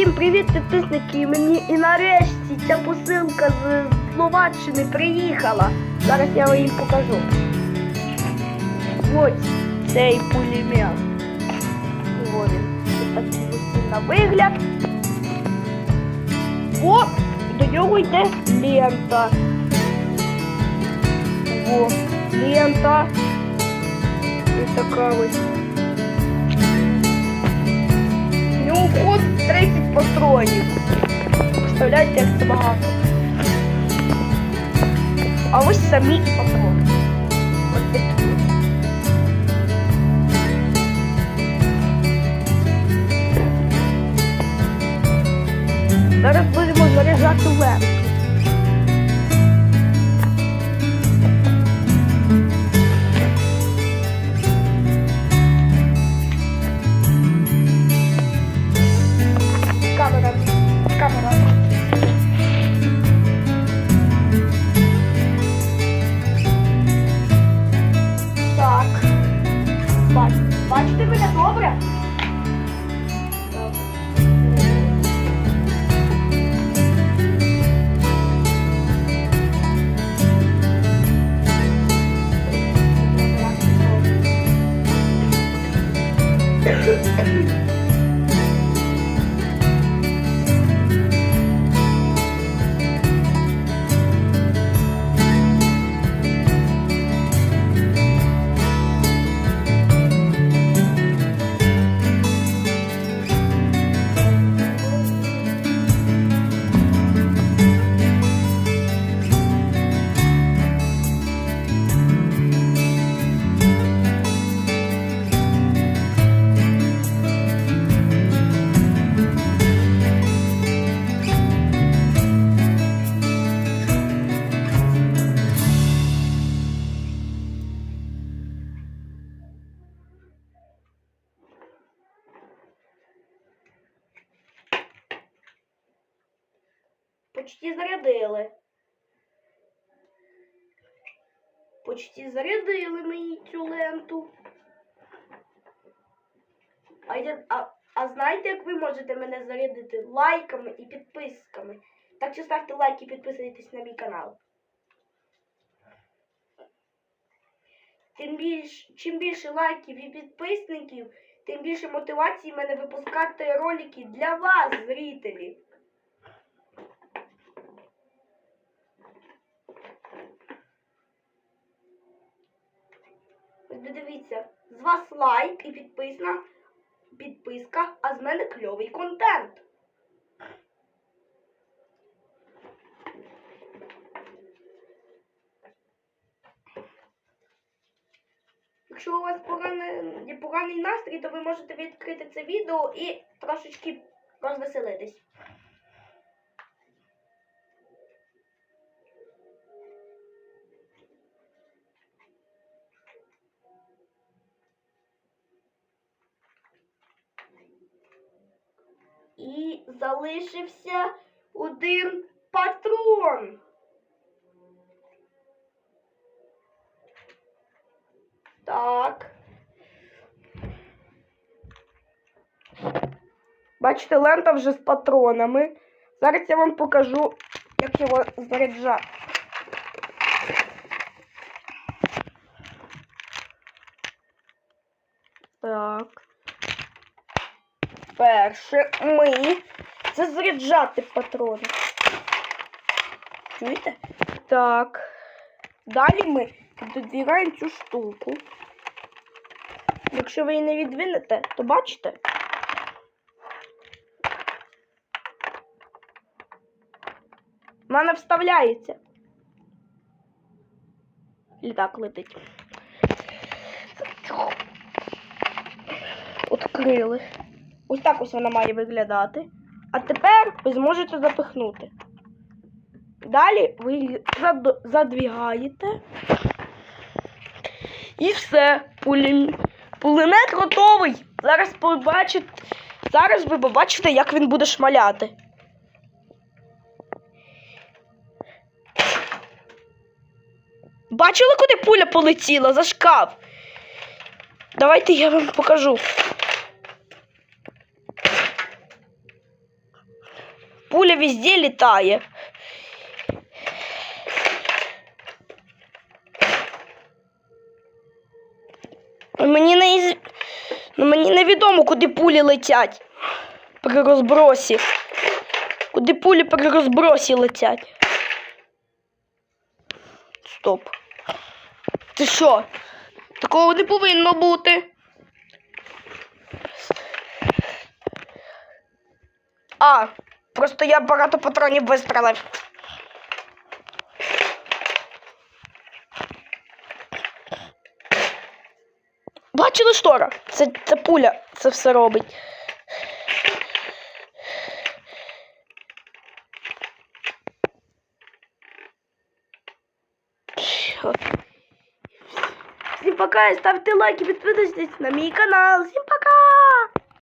Всім привіт, підписники! Мені і нарешті ця посилка з Словаччини приїхала. Зараз я вам покажу. Ось цей пулемет. Ось. Такий на вигляд. О, до нього йде лента. О, лента. Ось така ось. Нього вход 30 патронів. Представляєте, як це багато. А ось самі патрони. Ось. Зараз будемо заряджати лев. Почти зарядили. Почти зарядили мені цю ленту. А, я, а, а знаєте, як ви можете мене зарядити? Лайками і підписками. Так що ставте лайк і підписуйтесь на мій канал. Тим більш, чим більше лайків і підписників, тим більше мотивації мене випускати ролики для вас, зрителі. Ось дивіться, з вас лайк і підписна, підписка, а з мене кльовий контент. Якщо у вас поганий, поганий настрій, то ви можете відкрити це відео і трошечки розвеселитись. І залишився один патрон. Так. Бачите, лента вже з патронами. Зараз я вам покажу, як його заряджати. Так. Перше ми це заряджати патрони. Чуєте? Так. Далі ми додвігаємо цю штуку. Якщо ви її не відвинете, то бачите? Вона вставляється. Літак летить. Открили. Ось так ось вона має виглядати. А тепер ви зможете запихнути. Далі ви задвігаєте. І все. Пулем... Пулемет готовий. Зараз побачите. Зараз ви побачите, як він буде шмаляти. Бачили, куди пуля полетіла за шкаф? Давайте я вам покажу. Везде літає. Мені не мені невідомо, куди пулі летять при розбросі. Куди пулі при розбросі летять. Стоп. Ти що? Такого не повинно бути. А, просто я багато патронів вистрелив. Бачили штора? Це, це пуля, це все робить. Всім пока, ставте лайки, підписуйтесь на мій канал. Всім пока!